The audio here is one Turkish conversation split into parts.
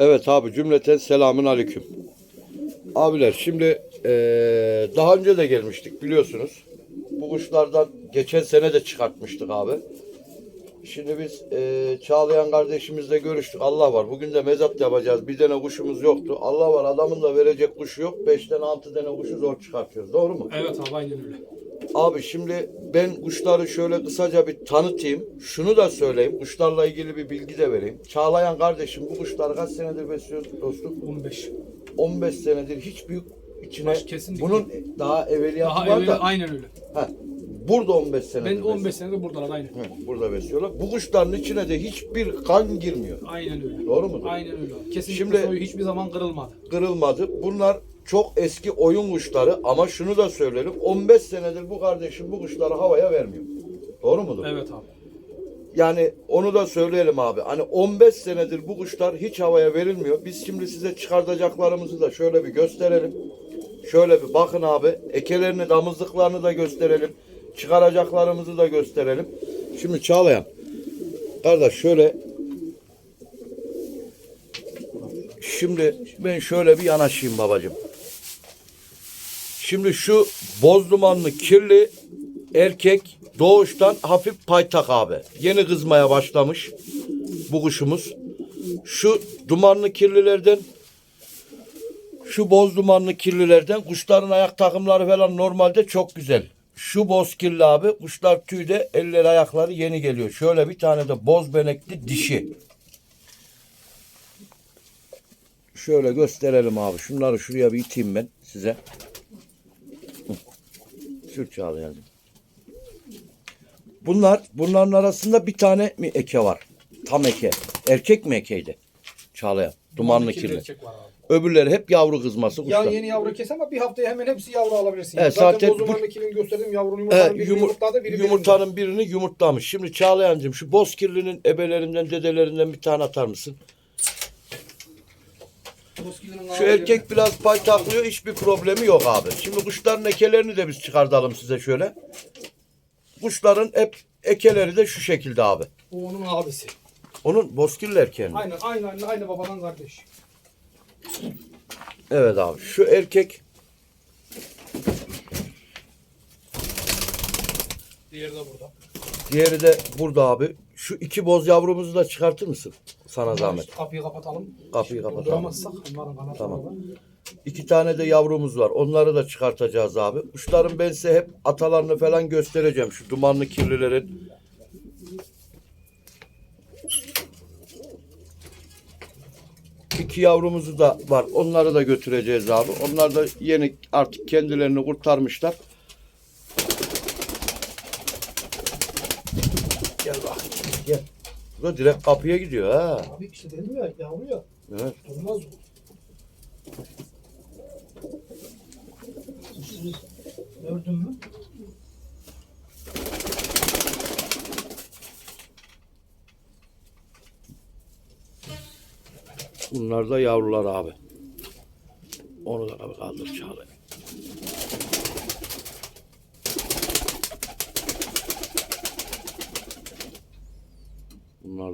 Evet abi cümleten selamun aleyküm. Abiler şimdi eee, daha önce de gelmiştik biliyorsunuz. Bu kuşlardan geçen sene de çıkartmıştık abi. Şimdi biz eee, Çağlayan kardeşimizle görüştük. Allah var. Bugün de mezat yapacağız. Bir tane kuşumuz yoktu. Allah var adamın da verecek kuşu yok. Beşten altı tane kuşu zor çıkartıyoruz. Doğru mu? Evet abi aynen öyle. Abi şimdi ben kuşları şöyle kısaca bir tanıtayım. Şunu da söyleyeyim. Kuşlarla ilgili bir bilgi de vereyim. Çağlayan kardeşim bu kuşları kaç senedir besliyor dostum? 15. 15 senedir hiç büyük içine Baş- kesinlikle. bunun daha evveliyatı Daha var evvel da aynen öyle. ha, burada 15 senedir Ben 15 senedir buradalar besliyor. Hı, burada besliyorlar. Bu kuşların içine de hiçbir kan girmiyor. Aynen öyle. Doğru mudur? Aynen öyle. Kesinlikle Şimdi- soyu hiçbir zaman kırılmadı. Kırılmadı. Bunlar çok eski oyun kuşları ama şunu da söyleyelim. 15 senedir bu kardeşim bu kuşları havaya vermiyor. Doğru mudur? Evet abi. Yani onu da söyleyelim abi. Hani 15 senedir bu kuşlar hiç havaya verilmiyor. Biz şimdi size çıkartacaklarımızı da şöyle bir gösterelim. Şöyle bir bakın abi. Ekelerini, damızlıklarını da gösterelim. Çıkaracaklarımızı da gösterelim. Şimdi Çağlayan. Kardeş şöyle Şimdi ben şöyle bir yanaşayım babacığım. Şimdi şu boz dumanlı kirli erkek doğuştan hafif paytak abi. Yeni kızmaya başlamış bu kuşumuz. Şu dumanlı kirlilerden şu boz dumanlı kirlilerden kuşların ayak takımları falan normalde çok güzel. Şu boz kirli abi kuşlar tüyde elleri ayakları yeni geliyor. Şöyle bir tane de boz benekli dişi. Şöyle gösterelim abi. Şunları şuraya bir iteyim ben size. Sür Çağlayan. Bunlar, bunların arasında bir tane mi eke var? Tam eke. Erkek mi ekeydi? Çağlayan. Dumanlı kirli. abi. Öbürleri hep yavru kızması Ya kuşlar. yeni yavru kes ama bir haftaya hemen hepsi yavru alabilirsin. Evet, zaten, zaten bu- ikinin gösterdiğim yavrunun He, yumurtanın birini yumur- yumurtladı, biri yumurtanın birini yumurtlamış. Şimdi Çağlayancığım şu boz kirlinin ebelerinden, dedelerinden bir tane atar mısın? Şu erkek biraz paytaklıyor. Hiçbir problemi yok abi. Şimdi kuşların ekelerini de biz çıkartalım size şöyle. Kuşların hep ekeleri de şu şekilde abi. Bu onun abisi. Onun bozkirli erkeği. mi? Aynen aynı aynı, aynı babadan kardeş. Evet abi. Şu erkek Diğeri de burada. diğeri de burada abi. Şu iki boz yavrumuzu da çıkartır mısın? Sana zahmet. Kapıyı kapatalım. Kapıyı kapatalım. Durduramazsak onların kanatları Tamam. var. İki tane de yavrumuz var. Onları da çıkartacağız abi. Kuşların ben size hep atalarını falan göstereceğim. Şu dumanlı kirlilerin. İki yavrumuzu da var. Onları da götüreceğiz abi. Onlar da yeni artık kendilerini kurtarmışlar. Gel bak. Gel. Bu da direkt kapıya gidiyor ha. Abi işte dedim ya yavru ya. Evet. Durmaz bu. Gördün mü? Bunlar da yavrular abi. Onu da abi kaldır Çağla.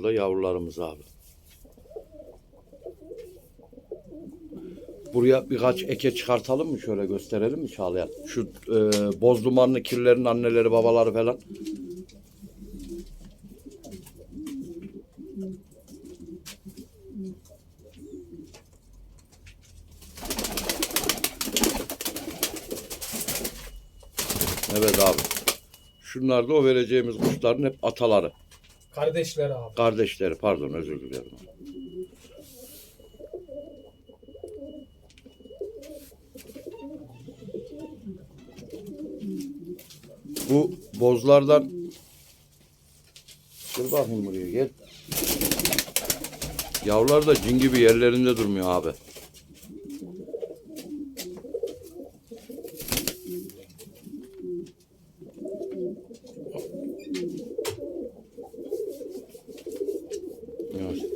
Bunlar da yavrularımız abi. Buraya birkaç eke çıkartalım mı şöyle gösterelim mi Çağlayan? Şu e, boz dumanlı kirlerin anneleri babaları falan. Evet abi. Şunlar da o vereceğimiz kuşların hep ataları. Kardeşler abi. Kardeşleri pardon özür dilerim. Bu bozlardan Dur bakayım buraya gel. Yavrular da cin gibi yerlerinde durmuyor abi. Evet.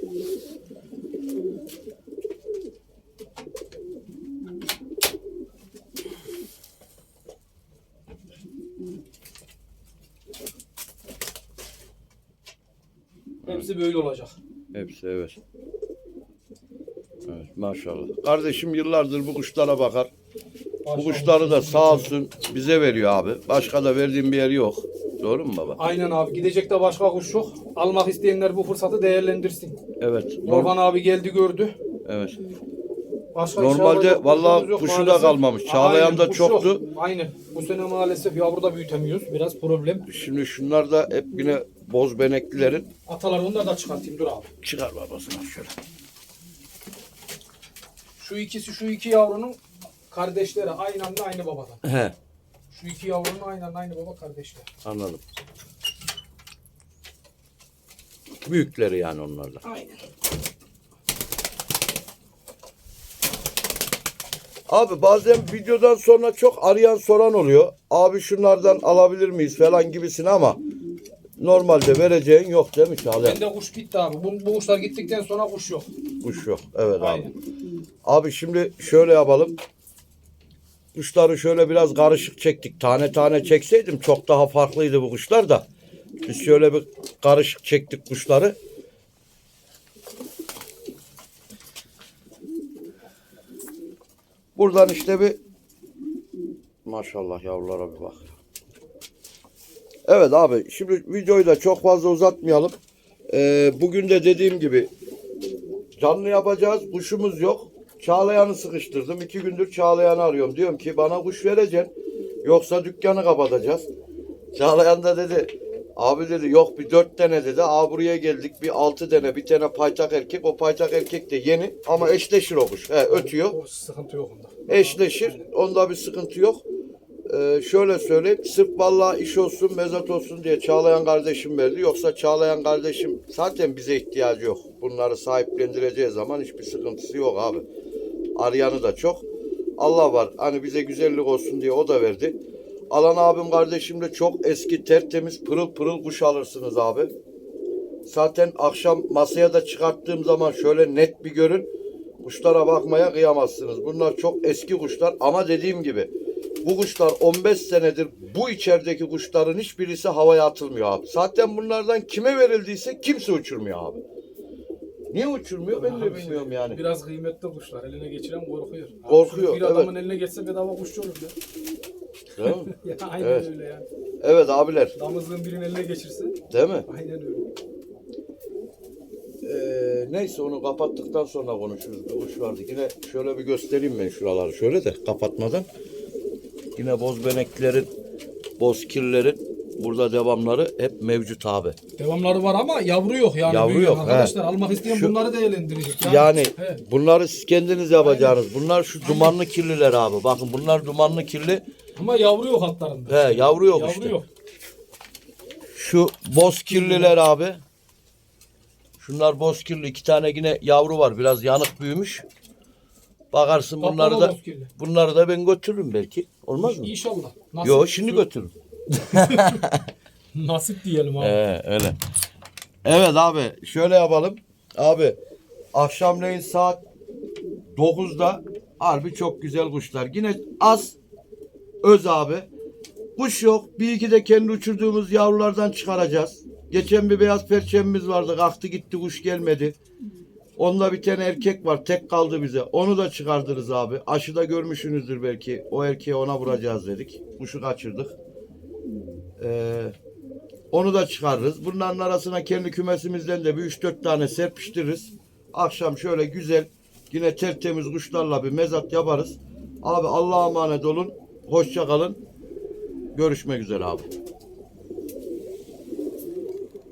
Hepsi böyle olacak. Hepsi evet. Maşallah. Kardeşim yıllardır bu kuşlara bakar. Bu kuşları da sağ olsun bize veriyor abi. Başka da verdiğim bir yer yok. Doğru mu baba? Aynen abi. Gidecek de başka kuş yok. Almak isteyenler bu fırsatı değerlendirsin. Evet. Orhan abi geldi gördü. Evet. Başka Normalde yok kuşu da kalmamış. Çağlayan da çoktu. yok. Aynen. Bu sene maalesef yavru da büyütemiyoruz. Biraz problem. Şimdi şunlar da hep yine boz beneklilerin. Atalar onları da çıkartayım dur abi. Çıkar babasına şöyle. Şu ikisi şu iki yavrunun kardeşleri aynı anda aynı babadan. He. Şu iki yavrunun aynı anda aynı baba kardeşler. Anladım. Büyükleri yani onlardan. Aynen. Abi bazen videodan sonra çok arayan soran oluyor. Abi şunlardan alabilir miyiz falan gibisini ama normalde vereceğin yok değil mi Çağlayan? Bende kuş gitti abi. Bu, bu kuşlar gittikten sonra kuş yok. Kuş yok. Evet abi. Aynen. Abi şimdi şöyle yapalım. Kuşları şöyle biraz karışık çektik. Tane tane çekseydim çok daha farklıydı bu kuşlar da. Biz şöyle bir karışık çektik kuşları. Buradan işte bir maşallah yavrulara bir bak. Evet abi şimdi videoyu da çok fazla uzatmayalım. Ee, bugün de dediğim gibi Canlı yapacağız. Kuşumuz yok. Çağlayan'ı sıkıştırdım. İki gündür Çağlayan'ı arıyorum. Diyorum ki bana kuş vereceksin. Yoksa dükkanı kapatacağız. Çağlayan da dedi. Abi dedi yok bir dört tane dedi. Aa buraya geldik bir altı tane bir tane paytak erkek. O paytak erkek de yeni ama eşleşir o kuş. He, ötüyor. O sıkıntı yok onda. Eşleşir. Onda bir sıkıntı yok. Ee, şöyle söyleyeyim. Sırf vallahi iş olsun, mezat olsun diye Çağlayan kardeşim verdi. Yoksa Çağlayan kardeşim zaten bize ihtiyacı yok. Bunları sahiplendireceği zaman hiçbir sıkıntısı yok abi. Arayanı da çok. Allah var. Hani bize güzellik olsun diye o da verdi. Alan abim kardeşim de çok eski tertemiz pırıl pırıl kuş alırsınız abi. Zaten akşam masaya da çıkarttığım zaman şöyle net bir görün. Kuşlara bakmaya kıyamazsınız. Bunlar çok eski kuşlar ama dediğim gibi bu kuşlar 15 senedir bu içerideki kuşların hiçbirisi havaya atılmıyor abi. Zaten bunlardan kime verildiyse kimse uçurmuyor abi. Niye uçurmuyor ben de bilmiyorum yani. Biraz kıymetli kuşlar. Eline geçiren korkuyor. Abi Korkuyor, Bir adamın eline geçse bedava kuşçu olur ya. Değil mi? ya aynen Evet. öyle yani. Evet abiler. Damızlığın birinin eline geçirse Değil mi? aynen öyle. Ee, neyse onu kapattıktan sonra konuşuruz. Bir kuş vardı. Yine şöyle bir göstereyim ben şuraları şöyle de kapatmadan. Yine boz beneklerin, boz kirlerin burada devamları hep mevcut abi. Devamları var ama yavru yok yani. Yavru yok, he. Arkadaşlar almak isteyen Şu- bunları değerlendirecek. Yani he. bunları siz kendiniz yapacağınız. Bunlar şu dumanlı kirliler abi. Bakın bunlar dumanlı kirli. Ama yavru yok altlarında. He yavru yok yavru işte. yok. Şu boz kirliler abi. Şunlar boz kirli. iki tane yine yavru var. Biraz yanık büyümüş. Bakarsın bunları da boz kirli. bunları da ben götürürüm belki. Olmaz mı? İnşallah. Nasip, Yo şimdi götürürüm. Nasip diyelim abi. Ee, öyle. Evet abi şöyle yapalım. Abi akşamleyin saat 9'da harbi çok güzel kuşlar. Yine az öz abi. Kuş yok. Bir iki de kendi uçurduğumuz yavrulardan çıkaracağız. Geçen bir beyaz perçemimiz vardı. Kalktı gitti kuş gelmedi. Onda bir tane erkek var. Tek kaldı bize. Onu da çıkardırız abi. Aşıda görmüşsünüzdür belki. O erkeği ona vuracağız dedik. Kuşu kaçırdık. Ee, onu da çıkarırız. Bunların arasına kendi kümesimizden de bir 3-4 tane serpiştiririz. Akşam şöyle güzel yine tertemiz kuşlarla bir mezat yaparız. Abi Allah'a emanet olun. Hoşça kalın. Görüşmek üzere abi.